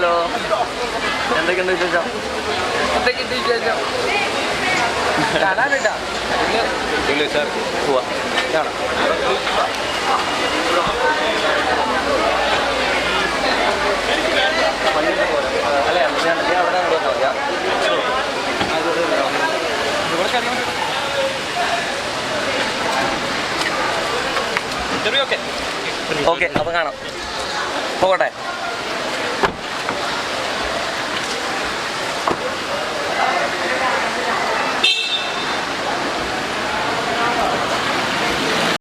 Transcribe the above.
Hello. എന്തൊക്കെയുണ്ട് വിശേഷം? പോവാ. അല്ലേ ഞാൻ ഞാൻ അവിടെ നോക്കാം ഓക്കെ അപ്പൊ കാണാം. പോകട്ടെ.